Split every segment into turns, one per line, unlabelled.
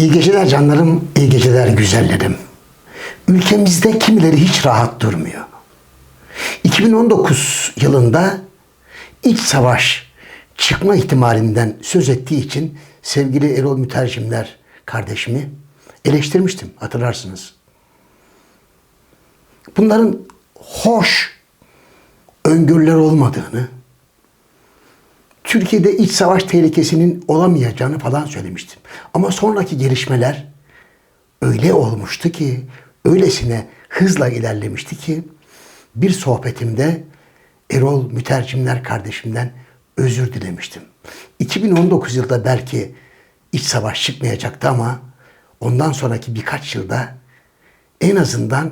İyi geceler canlarım, iyi geceler güzellerim. Ülkemizde kimileri hiç rahat durmuyor. 2019 yılında iç savaş çıkma ihtimalinden söz ettiği için sevgili Erol Mütercimler kardeşimi eleştirmiştim hatırlarsınız. Bunların hoş öngörüler olmadığını, Türkiye'de iç savaş tehlikesinin olamayacağını falan söylemiştim. Ama sonraki gelişmeler öyle olmuştu ki, öylesine hızla ilerlemişti ki bir sohbetimde Erol Mütercimler kardeşimden özür dilemiştim. 2019 yılda belki iç savaş çıkmayacaktı ama ondan sonraki birkaç yılda en azından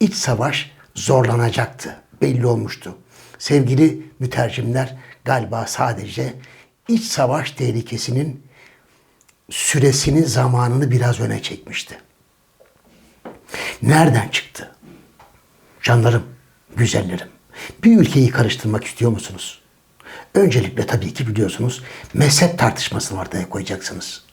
iç savaş zorlanacaktı. Belli olmuştu. Sevgili mütercimler galiba sadece iç savaş tehlikesinin süresini, zamanını biraz öne çekmişti. Nereden çıktı? Canlarım, güzellerim. Bir ülkeyi karıştırmak istiyor musunuz? Öncelikle tabii ki biliyorsunuz mezhep tartışmasını ortaya koyacaksınız.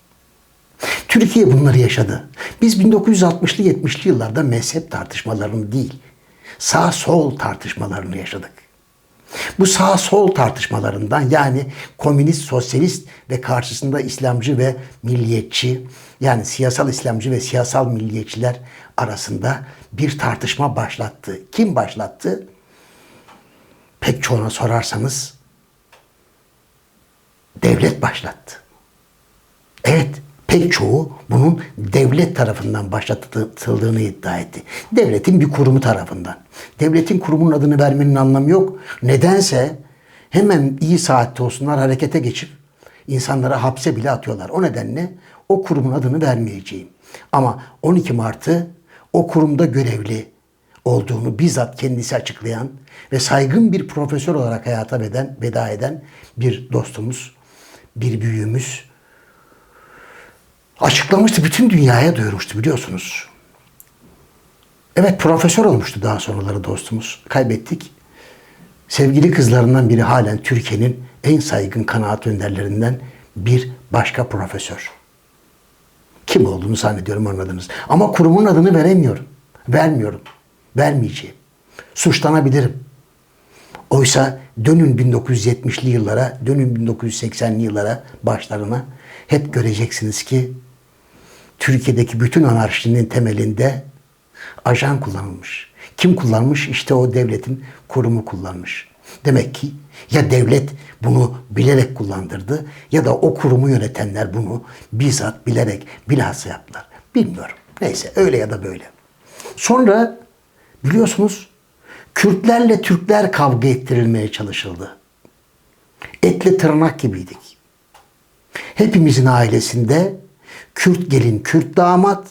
Türkiye bunları yaşadı. Biz 1960'lı 70'li yıllarda mezhep tartışmalarını değil, sağ sol tartışmalarını yaşadık. Bu sağ sol tartışmalarından yani komünist, sosyalist ve karşısında İslamcı ve milliyetçi yani siyasal İslamcı ve siyasal milliyetçiler arasında bir tartışma başlattı. Kim başlattı? Pek çoğuna sorarsanız devlet başlattı. Evet, pek çoğu bunun devlet tarafından başlatıldığını iddia etti. Devletin bir kurumu tarafından. Devletin kurumunun adını vermenin anlamı yok. Nedense hemen iyi saatte olsunlar harekete geçip insanları hapse bile atıyorlar. O nedenle o kurumun adını vermeyeceğim. Ama 12 Mart'ı o kurumda görevli olduğunu bizzat kendisi açıklayan ve saygın bir profesör olarak hayata veden, veda eden bir dostumuz, bir büyüğümüz açıklamıştı. Bütün dünyaya duyurmuştu biliyorsunuz. Evet profesör olmuştu daha sonraları dostumuz. Kaybettik. Sevgili kızlarından biri halen Türkiye'nin en saygın kanaat önderlerinden bir başka profesör. Kim olduğunu zannediyorum anladınız. Ama kurumun adını veremiyorum. Vermiyorum. Vermeyeceğim. Suçlanabilirim. Oysa dönün 1970'li yıllara, dönün 1980'li yıllara başlarına hep göreceksiniz ki Türkiye'deki bütün anarşinin temelinde ajan kullanılmış. Kim kullanmış? İşte o devletin kurumu kullanmış. Demek ki ya devlet bunu bilerek kullandırdı ya da o kurumu yönetenler bunu bizzat bilerek bilhassa yaptılar. Bilmiyorum. Neyse öyle ya da böyle. Sonra biliyorsunuz Kürtlerle Türkler kavga ettirilmeye çalışıldı. Etle tırnak gibiydik. Hepimizin ailesinde Kürt gelin, Kürt damat.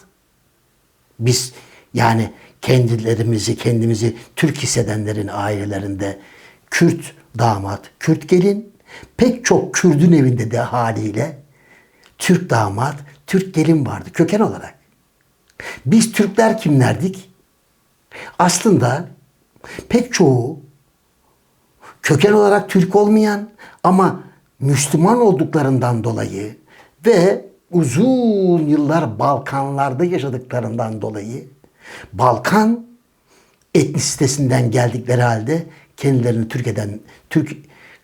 Biz yani kendilerimizi, kendimizi Türk hissedenlerin ailelerinde Kürt damat, Kürt gelin. Pek çok Kürdün evinde de haliyle Türk damat, Türk gelin vardı köken olarak. Biz Türkler kimlerdik? Aslında pek çoğu köken olarak Türk olmayan ama Müslüman olduklarından dolayı ve uzun yıllar Balkanlarda yaşadıklarından dolayı Balkan etnisitesinden geldikleri halde kendilerini Türk eden, Türk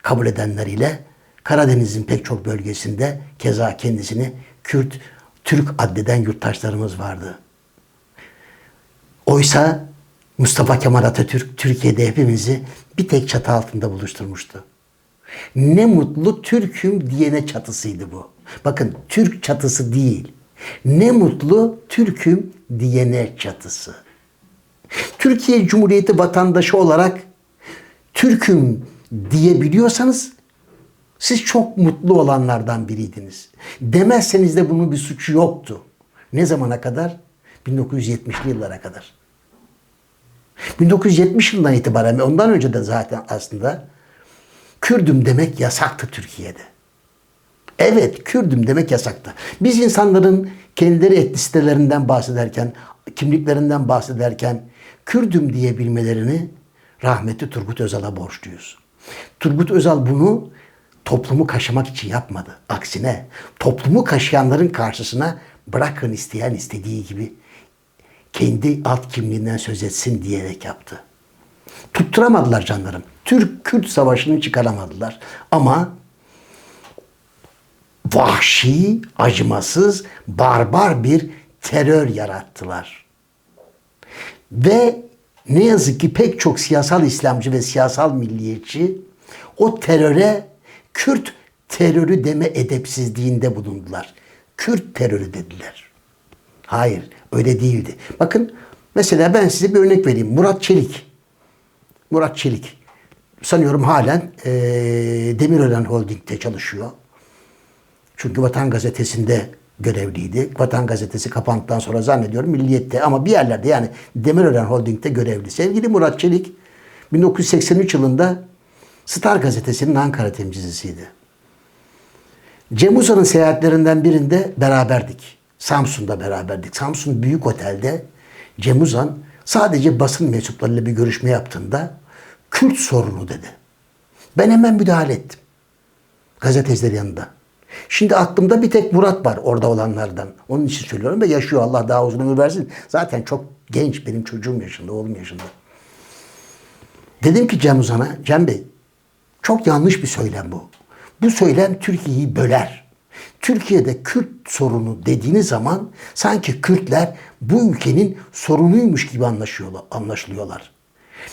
kabul edenleriyle Karadeniz'in pek çok bölgesinde keza kendisini Kürt, Türk addeden yurttaşlarımız vardı. Oysa Mustafa Kemal Atatürk Türkiye'de hepimizi bir tek çatı altında buluşturmuştu. Ne mutlu Türk'üm diyene çatısıydı bu. Bakın Türk çatısı değil. Ne mutlu Türk'üm diyene çatısı. Türkiye Cumhuriyeti vatandaşı olarak Türk'üm diyebiliyorsanız siz çok mutlu olanlardan biriydiniz. Demezseniz de bunun bir suçu yoktu. Ne zamana kadar? 1970'li yıllara kadar. 1970 yılından itibaren ondan önce de zaten aslında Kürdüm demek yasaktı Türkiye'de. Evet Kürdüm demek yasaktı. Biz insanların kendileri etnisitelerinden bahsederken, kimliklerinden bahsederken Kürdüm diyebilmelerini rahmetli Turgut Özal'a borçluyuz. Turgut Özal bunu toplumu kaşımak için yapmadı. Aksine toplumu kaşıyanların karşısına bırakın isteyen istediği gibi kendi alt kimliğinden söz etsin diyerek yaptı. Tutturamadılar canlarım. Türk-Kürt savaşını çıkaramadılar. Ama vahşi, acımasız, barbar bir terör yarattılar. Ve ne yazık ki pek çok siyasal İslamcı ve siyasal milliyetçi o teröre Kürt terörü deme edepsizliğinde bulundular. Kürt terörü dediler. Hayır, öyle değildi. Bakın mesela ben size bir örnek vereyim. Murat Çelik. Murat Çelik. Sanıyorum halen e, Demirören Holding'de çalışıyor. Çünkü Vatan Gazetesi'nde görevliydi. Vatan Gazetesi kapandıktan sonra zannediyorum Milliyet'te ama bir yerlerde yani Demirören Holding'de görevli. Sevgili Murat Çelik 1983 yılında Star Gazetesi'nin Ankara temsilcisiydi. Cem Uzan'ın seyahatlerinden birinde beraberdik. Samsun'da beraberdik. Samsun Büyük Otel'de Cem Uzan sadece basın mensuplarıyla bir görüşme yaptığında Kürt sorunu dedi. Ben hemen müdahale ettim. Gazeteciler yanında. Şimdi aklımda bir tek Murat var orada olanlardan. Onun için söylüyorum ve yaşıyor Allah daha uzun ömür versin. Zaten çok genç benim çocuğum yaşında, oğlum yaşında. Dedim ki Cem Uzan'a, Cem Bey çok yanlış bir söylem bu. Bu söylem Türkiye'yi böler. Türkiye'de Kürt sorunu dediğiniz zaman sanki Kürtler bu ülkenin sorunuymuş gibi anlaşılıyorlar.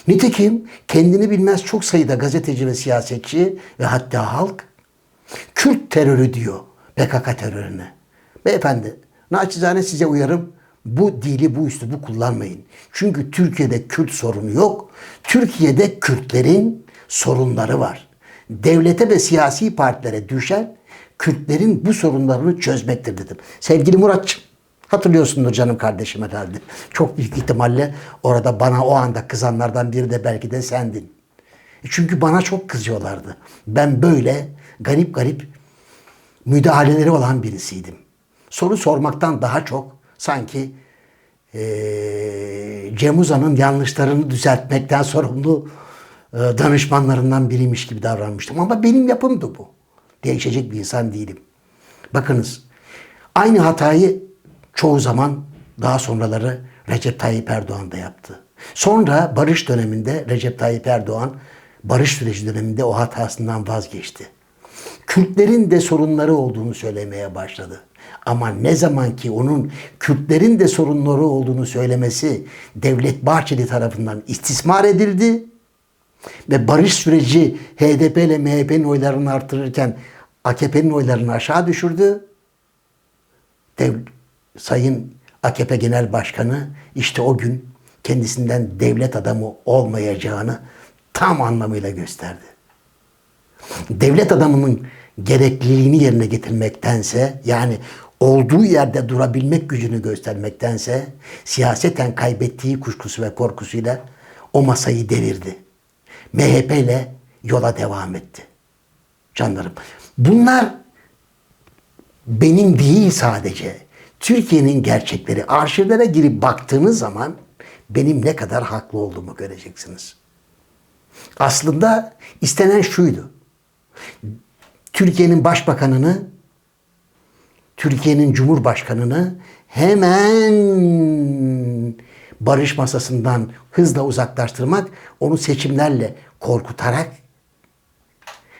Nitekim kendini bilmez çok sayıda gazeteci ve siyasetçi ve hatta halk Kürt terörü diyor PKK terörüne. Beyefendi naçizane size uyarım bu dili bu üslubu kullanmayın. Çünkü Türkiye'de Kürt sorunu yok. Türkiye'de Kürtlerin sorunları var. Devlete ve siyasi partilere düşen Kürtlerin bu sorunlarını çözmektir dedim. Sevgili Muratçım, hatırlıyorsundur canım kardeşim herhalde. Çok büyük ihtimalle orada bana o anda kızanlardan biri de belki de sendin. E çünkü bana çok kızıyorlardı. Ben böyle garip garip müdahaleleri olan birisiydim. Soru sormaktan daha çok sanki ee, Cem Uzan'ın yanlışlarını düzeltmekten sorumlu e, danışmanlarından biriymiş gibi davranmıştım. Ama benim yapımdı bu. Değişecek bir insan değilim. Bakınız aynı hatayı çoğu zaman daha sonraları Recep Tayyip Erdoğan da yaptı. Sonra barış döneminde Recep Tayyip Erdoğan barış süreci döneminde o hatasından vazgeçti. Kürtlerin de sorunları olduğunu söylemeye başladı. Ama ne zaman ki onun Kürtlerin de sorunları olduğunu söylemesi Devlet Bahçeli tarafından istismar edildi ve barış süreci HDP ile MHP'nin oylarını artırırken AKP'nin oylarını aşağı düşürdü. Dev, Sayın AKP Genel Başkanı işte o gün kendisinden devlet adamı olmayacağını tam anlamıyla gösterdi. Devlet adamının gerekliliğini yerine getirmektense yani olduğu yerde durabilmek gücünü göstermektense siyaseten kaybettiği kuşkusu ve korkusuyla o masayı devirdi. MHP ile yola devam etti. Canlarım. Bunlar benim değil sadece. Türkiye'nin gerçekleri. Arşivlere girip baktığınız zaman benim ne kadar haklı olduğumu göreceksiniz. Aslında istenen şuydu. Türkiye'nin başbakanını, Türkiye'nin cumhurbaşkanını hemen barış masasından hızla uzaklaştırmak, onu seçimlerle korkutarak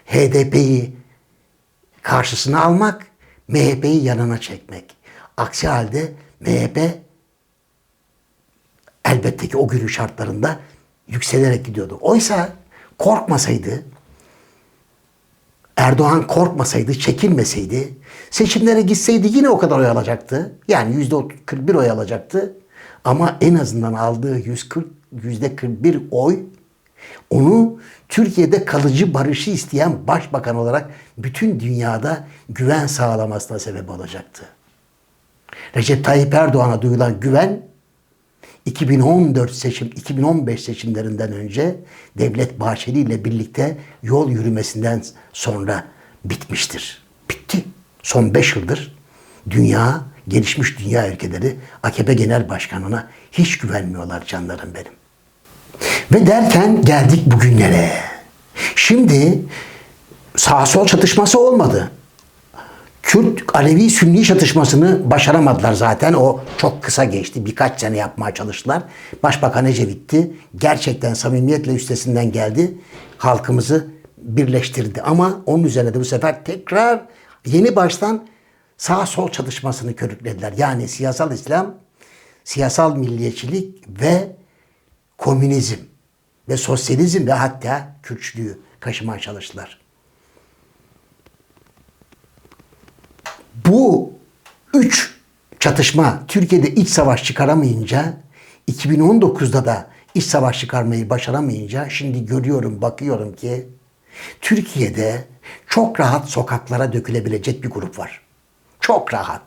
HDP'yi karşısına almak, MHP'yi yanına çekmek. Aksi halde MHP elbette ki o günün şartlarında yükselerek gidiyordu. Oysa korkmasaydı, Erdoğan korkmasaydı, çekinmeseydi, seçimlere gitseydi yine o kadar oy alacaktı. Yani yüzde 41 oy alacaktı. Ama en azından aldığı 140, yüzde 41 oy onu Türkiye'de kalıcı barışı isteyen başbakan olarak bütün dünyada güven sağlamasına sebep olacaktı. Recep Tayyip Erdoğan'a duyulan güven 2014 seçim 2015 seçimlerinden önce Devlet Bahçeli ile birlikte yol yürümesinden sonra bitmiştir. Bitti. Son 5 yıldır dünya, gelişmiş dünya ülkeleri AKP Genel Başkanı'na hiç güvenmiyorlar canlarım benim. Ve derken geldik bugünlere. Şimdi sağ sol çatışması olmadı. Kürt Alevi Sünni çatışmasını başaramadılar zaten. O çok kısa geçti. Birkaç sene yapmaya çalıştılar. Başbakan Ecevit'ti. Gerçekten samimiyetle üstesinden geldi. Halkımızı birleştirdi. Ama onun üzerine de bu sefer tekrar yeni baştan sağ sol çatışmasını körüklediler. Yani siyasal İslam, siyasal milliyetçilik ve komünizm ve sosyalizm ve hatta Kürtçülüğü kaşımaya çalıştılar. Bu üç çatışma Türkiye'de iç savaş çıkaramayınca 2019'da da iç savaş çıkarmayı başaramayınca şimdi görüyorum, bakıyorum ki Türkiye'de çok rahat sokaklara dökülebilecek bir grup var. Çok rahat.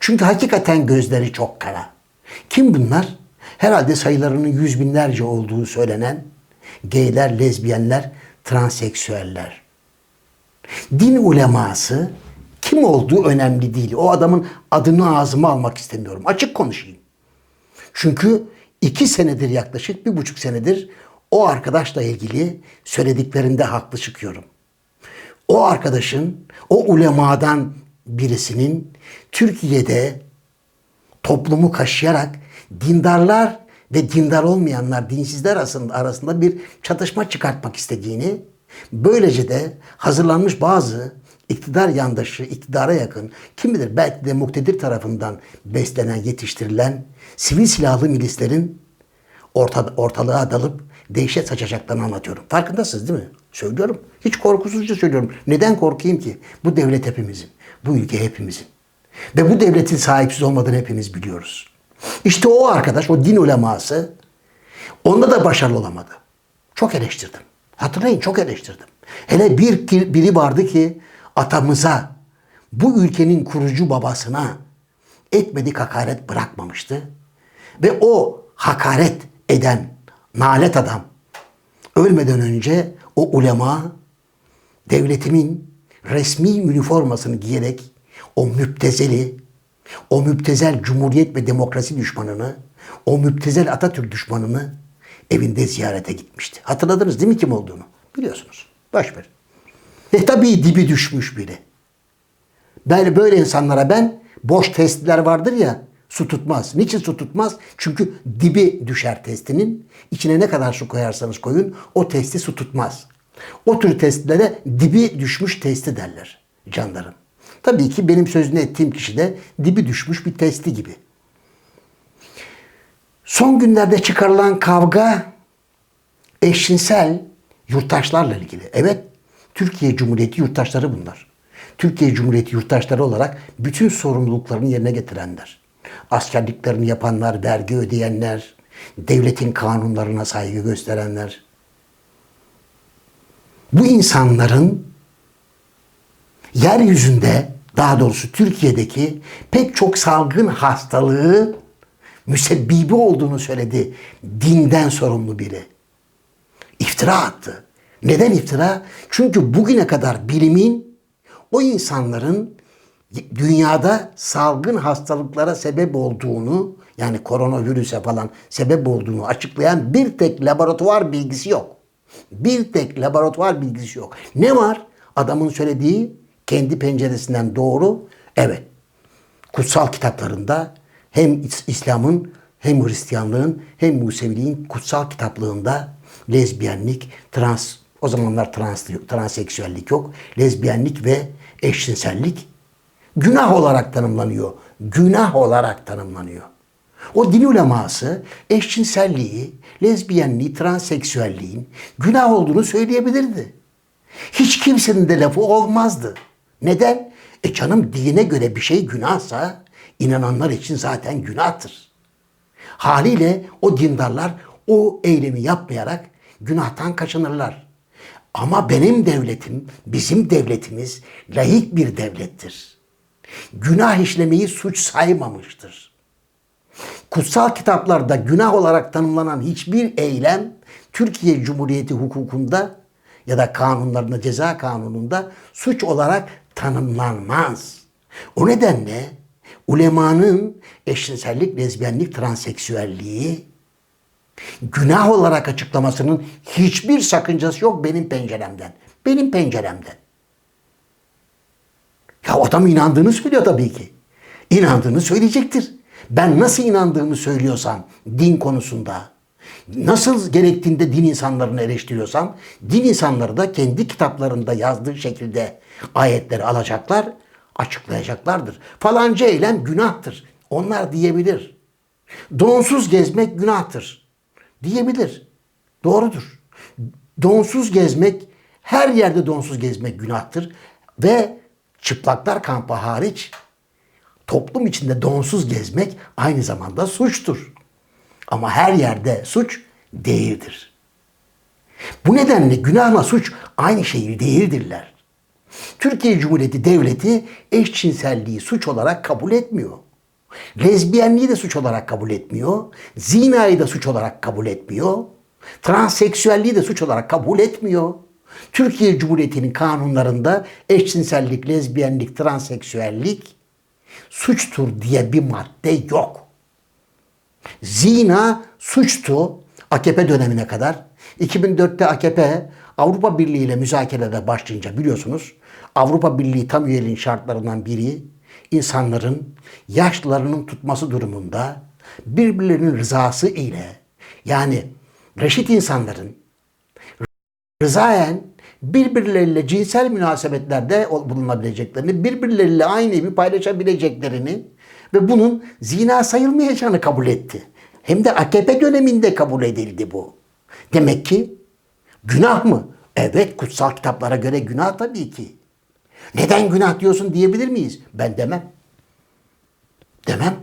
Çünkü hakikaten gözleri çok kara. Kim bunlar? Herhalde sayılarının yüz binlerce olduğu söylenen geyler, lezbiyenler, transseksüeller. Din uleması kim olduğu önemli değil. O adamın adını ağzıma almak istemiyorum. Açık konuşayım. Çünkü iki senedir yaklaşık bir buçuk senedir o arkadaşla ilgili söylediklerinde haklı çıkıyorum. O arkadaşın, o ulemadan birisinin Türkiye'de toplumu kaşıyarak dindarlar ve dindar olmayanlar, dinsizler arasında, arasında bir çatışma çıkartmak istediğini, böylece de hazırlanmış bazı iktidar yandaşı, iktidara yakın, kim bilir belki de muktedir tarafından beslenen, yetiştirilen sivil silahlı milislerin orta, ortalığa dalıp dehşet saçacaklarını anlatıyorum. Farkındasınız değil mi? Söylüyorum. Hiç korkusuzca söylüyorum. Neden korkayım ki? Bu devlet hepimizin. Bu ülke hepimizin. Ve bu devletin sahipsiz olmadığını hepimiz biliyoruz. İşte o arkadaş, o din uleması onda da başarılı olamadı. Çok eleştirdim. Hatırlayın çok eleştirdim. Hele bir biri vardı ki atamıza, bu ülkenin kurucu babasına etmedik hakaret bırakmamıştı. Ve o hakaret eden nalet adam ölmeden önce o ulema devletimin resmi üniformasını giyerek o müptezeli, o müptezel cumhuriyet ve demokrasi düşmanını, o müptezel Atatürk düşmanını evinde ziyarete gitmişti. Hatırladınız değil mi kim olduğunu? Biliyorsunuz. Boş. E tabii dibi düşmüş biri. Böyle, böyle insanlara ben boş testler vardır ya su tutmaz. Niçin su tutmaz? Çünkü dibi düşer testinin. İçine ne kadar su koyarsanız koyun o testi su tutmaz. O tür testlere dibi düşmüş testi derler canlarım. Tabii ki benim sözünü ettiğim kişi de dibi düşmüş bir testi gibi. Son günlerde çıkarılan kavga eşcinsel yurttaşlarla ilgili. Evet, Türkiye Cumhuriyeti yurttaşları bunlar. Türkiye Cumhuriyeti yurttaşları olarak bütün sorumluluklarını yerine getirenler. Askerliklerini yapanlar, vergi ödeyenler, devletin kanunlarına saygı gösterenler. Bu insanların yeryüzünde daha doğrusu Türkiye'deki pek çok salgın hastalığı müsebbibi olduğunu söyledi dinden sorumlu biri. İftira attı. Neden iftira? Çünkü bugüne kadar bilimin o insanların dünyada salgın hastalıklara sebep olduğunu yani koronavirüse falan sebep olduğunu açıklayan bir tek laboratuvar bilgisi yok. Bir tek laboratuvar bilgisi yok. Ne var? Adamın söylediği kendi penceresinden doğru. Evet. Kutsal kitaplarında hem İslam'ın hem Hristiyanlığın hem Museviliğin kutsal kitaplığında lezbiyenlik, trans o zamanlar trans, transseksüellik yok. Lezbiyenlik ve eşcinsellik günah olarak tanımlanıyor. Günah olarak tanımlanıyor. O din uleması eşcinselliği, lezbiyenliği, transseksüelliğin günah olduğunu söyleyebilirdi. Hiç kimsenin de lafı olmazdı. Neden? E canım dine göre bir şey günahsa inananlar için zaten günahtır. Haliyle o dindarlar o eylemi yapmayarak günahtan kaçınırlar. Ama benim devletim, bizim devletimiz layık bir devlettir. Günah işlemeyi suç saymamıştır. Kutsal kitaplarda günah olarak tanımlanan hiçbir eylem Türkiye Cumhuriyeti hukukunda ya da kanunlarında, ceza kanununda suç olarak tanımlanmaz. O nedenle ulemanın eşcinsellik, lezbiyenlik, transseksüelliği günah olarak açıklamasının hiçbir sakıncası yok benim penceremden. Benim penceremden. Ya adam inandığını söylüyor tabii ki. İnandığını söyleyecektir. Ben nasıl inandığımı söylüyorsam din konusunda, nasıl gerektiğinde din insanlarını eleştiriyorsam, din insanları da kendi kitaplarında yazdığı şekilde ayetleri alacaklar, açıklayacaklardır. Falanca eylem günahtır. Onlar diyebilir. Donsuz gezmek günahtır. Diyebilir. Doğrudur. Donsuz gezmek, her yerde donsuz gezmek günahtır. Ve çıplaklar kampı hariç toplum içinde donsuz gezmek aynı zamanda suçtur. Ama her yerde suç değildir. Bu nedenle günahla suç aynı şey değildirler. Türkiye Cumhuriyeti Devleti eşcinselliği suç olarak kabul etmiyor. Lezbiyenliği de suç olarak kabul etmiyor. Zinayı da suç olarak kabul etmiyor. Transseksüelliği de suç olarak kabul etmiyor. Türkiye Cumhuriyeti'nin kanunlarında eşcinsellik, lezbiyenlik, transseksüellik suçtur diye bir madde yok. Zina suçtu AKP dönemine kadar. 2004'te AKP Avrupa Birliği ile müzakerelere başlayınca biliyorsunuz Avrupa Birliği tam üyeliğin şartlarından biri insanların yaşlarının tutması durumunda birbirlerinin rızası ile yani reşit insanların rızayen birbirleriyle cinsel münasebetlerde bulunabileceklerini, birbirleriyle aynı evi paylaşabileceklerini ve bunun zina sayılmayacağını kabul etti. Hem de AKP döneminde kabul edildi bu. Demek ki günah mı? Evet kutsal kitaplara göre günah tabii ki. Neden günah diyorsun diyebilir miyiz? Ben demem. Demem.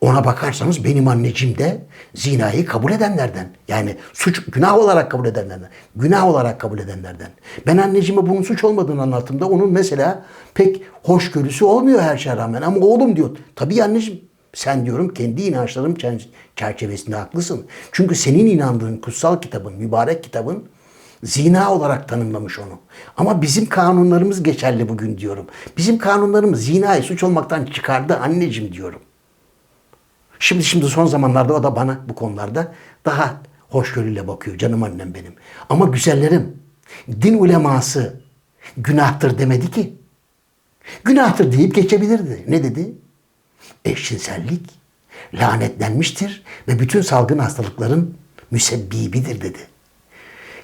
Ona bakarsanız benim anneciğim de zinayı kabul edenlerden. Yani suç günah olarak kabul edenlerden. Günah olarak kabul edenlerden. Ben anneciğime bunun suç olmadığını anlattığımda onun mesela pek hoşgörüsü olmuyor her şeye rağmen. Ama oğlum diyor. Tabii anneciğim sen diyorum kendi inançlarım çerçevesinde haklısın. Çünkü senin inandığın kutsal kitabın, mübarek kitabın zina olarak tanımlamış onu. Ama bizim kanunlarımız geçerli bugün diyorum. Bizim kanunlarımız zinayı suç olmaktan çıkardı anneciğim diyorum. Şimdi şimdi son zamanlarda o da bana bu konularda daha hoşgörüyle bakıyor. Canım annem benim. Ama güzellerim, din uleması günahtır demedi ki. Günahtır deyip geçebilirdi. Ne dedi? Eşcinsellik lanetlenmiştir ve bütün salgın hastalıkların müsebbibidir dedi.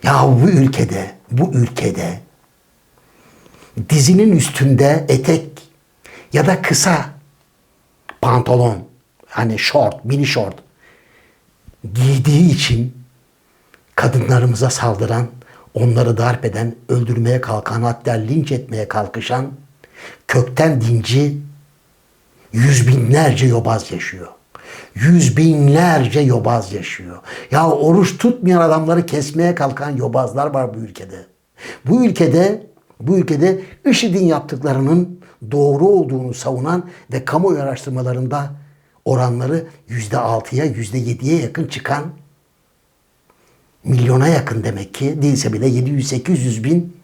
Ya bu ülkede, bu ülkede dizinin üstünde etek ya da kısa pantolon hani short, mini short giydiği için kadınlarımıza saldıran, onları darp eden, öldürmeye kalkan, hatta linç etmeye kalkışan kökten dinci yüz binlerce yobaz yaşıyor. Yüz binlerce yobaz yaşıyor. Ya oruç tutmayan adamları kesmeye kalkan yobazlar var bu ülkede. Bu ülkede bu ülkede IŞİD'in yaptıklarının doğru olduğunu savunan ve kamuoyu araştırmalarında oranları yüzde altıya, yüzde yediye yakın çıkan milyona yakın demek ki değilse bile 700-800 bin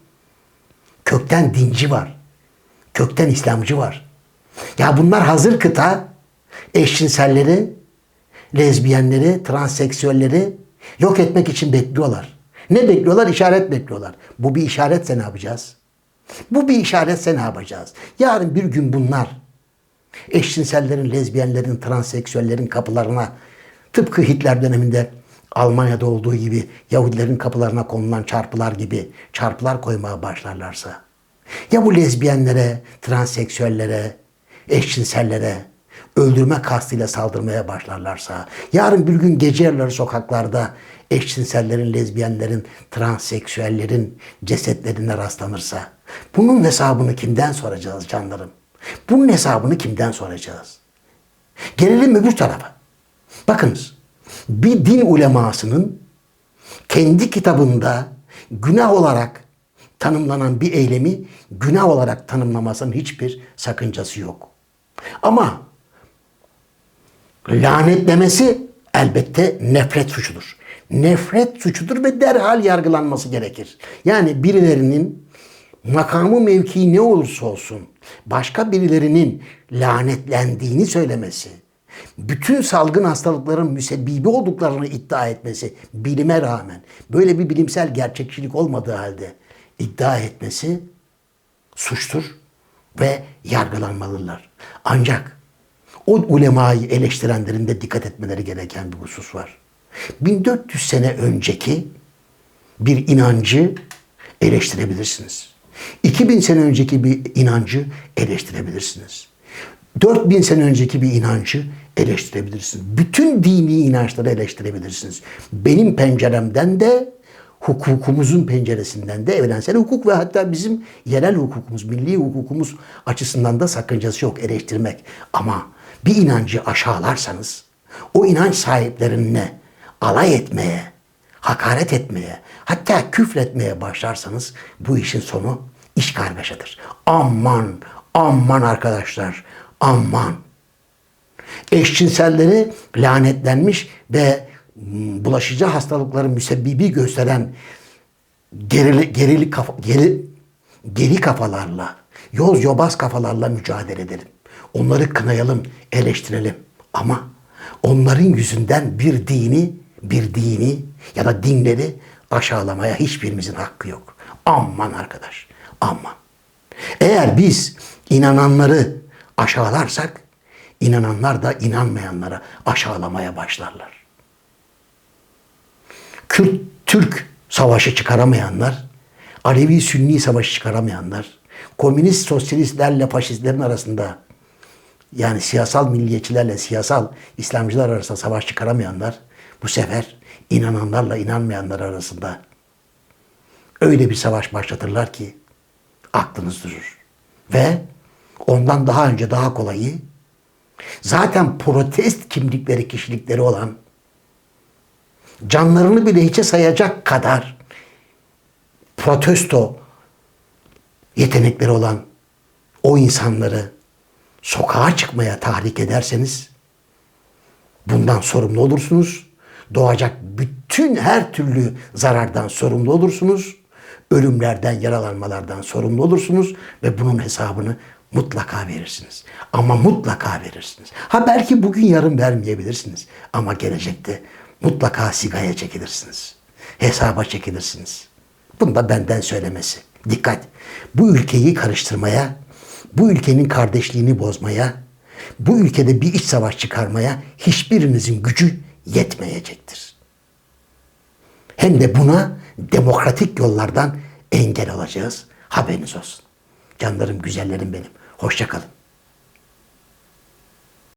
kökten dinci var. Kökten İslamcı var. Ya bunlar hazır kıta eşcinselleri, lezbiyenleri, transseksüelleri yok etmek için bekliyorlar. Ne bekliyorlar? İşaret bekliyorlar. Bu bir işaretse ne yapacağız? Bu bir işaretse ne yapacağız? Yarın bir gün bunlar eşcinsellerin, lezbiyenlerin, transseksüellerin kapılarına tıpkı Hitler döneminde Almanya'da olduğu gibi Yahudilerin kapılarına konulan çarpılar gibi çarpılar koymaya başlarlarsa ya bu lezbiyenlere, transseksüellere, eşcinsellere öldürme kastıyla saldırmaya başlarlarsa, yarın bir gün gece yarıları sokaklarda eşcinsellerin, lezbiyenlerin, transseksüellerin cesetlerine rastlanırsa, bunun hesabını kimden soracağız canlarım? Bunun hesabını kimden soracağız? Gelelim öbür tarafa. Bakınız, bir din ulemasının kendi kitabında günah olarak tanımlanan bir eylemi günah olarak tanımlamasının hiçbir sakıncası yok. Ama lanetlemesi elbette nefret suçudur. Nefret suçudur ve derhal yargılanması gerekir. Yani birilerinin makamı mevkii ne olursa olsun başka birilerinin lanetlendiğini söylemesi, bütün salgın hastalıkların müsebbibi olduklarını iddia etmesi bilime rağmen böyle bir bilimsel gerçekçilik olmadığı halde iddia etmesi suçtur. ve yargılanmalılar. Ancak o ulemayı eleştirenlerin de dikkat etmeleri gereken bir husus var. 1400 sene önceki bir inancı eleştirebilirsiniz. 2000 sene önceki bir inancı eleştirebilirsiniz. 4000 sene önceki bir inancı eleştirebilirsiniz. Bütün dini inançları eleştirebilirsiniz. Benim penceremden de hukukumuzun penceresinden de evrensel hukuk ve hatta bizim yerel hukukumuz, milli hukukumuz açısından da sakıncası yok eleştirmek. Ama bir inancı aşağılarsanız o inanç sahiplerine alay etmeye, hakaret etmeye, hatta küfretmeye başlarsanız bu işin sonu iş kargaşadır. Aman, aman arkadaşlar, aman. Eşcinselleri lanetlenmiş ve mm, bulaşıcı hastalıkların müsebbibi gösteren gerili, gerili kafa, geri, geri kafalarla, yoz yobaz kafalarla mücadele edelim. Onları kınayalım, eleştirelim. Ama onların yüzünden bir dini, bir dini ya da dinleri aşağılamaya hiçbirimizin hakkı yok. Aman arkadaş, aman. Eğer biz inananları aşağılarsak, inananlar da inanmayanlara aşağılamaya başlarlar. Kürt-Türk savaşı çıkaramayanlar, Alevi-Sünni savaşı çıkaramayanlar, komünist sosyalistlerle faşistlerin arasında yani siyasal milliyetçilerle siyasal İslamcılar arasında savaş çıkaramayanlar bu sefer inananlarla inanmayanlar arasında öyle bir savaş başlatırlar ki aklınız durur. Ve ondan daha önce daha kolayı zaten protest kimlikleri, kişilikleri olan canlarını bile hiçe sayacak kadar protesto yetenekleri olan o insanları sokağa çıkmaya tahrik ederseniz bundan sorumlu olursunuz. Doğacak bütün her türlü zarardan sorumlu olursunuz. Ölümlerden, yaralanmalardan sorumlu olursunuz ve bunun hesabını mutlaka verirsiniz. Ama mutlaka verirsiniz. Ha belki bugün yarın vermeyebilirsiniz ama gelecekte mutlaka sigaya çekilirsiniz. Hesaba çekilirsiniz. Bunu da benden söylemesi. Dikkat! Bu ülkeyi karıştırmaya, bu ülkenin kardeşliğini bozmaya, bu ülkede bir iç savaş çıkarmaya hiçbirinizin gücü yetmeyecektir. Hem de buna demokratik yollardan engel olacağız. Haberiniz olsun. Canlarım, güzellerim benim. Hoşçakalın.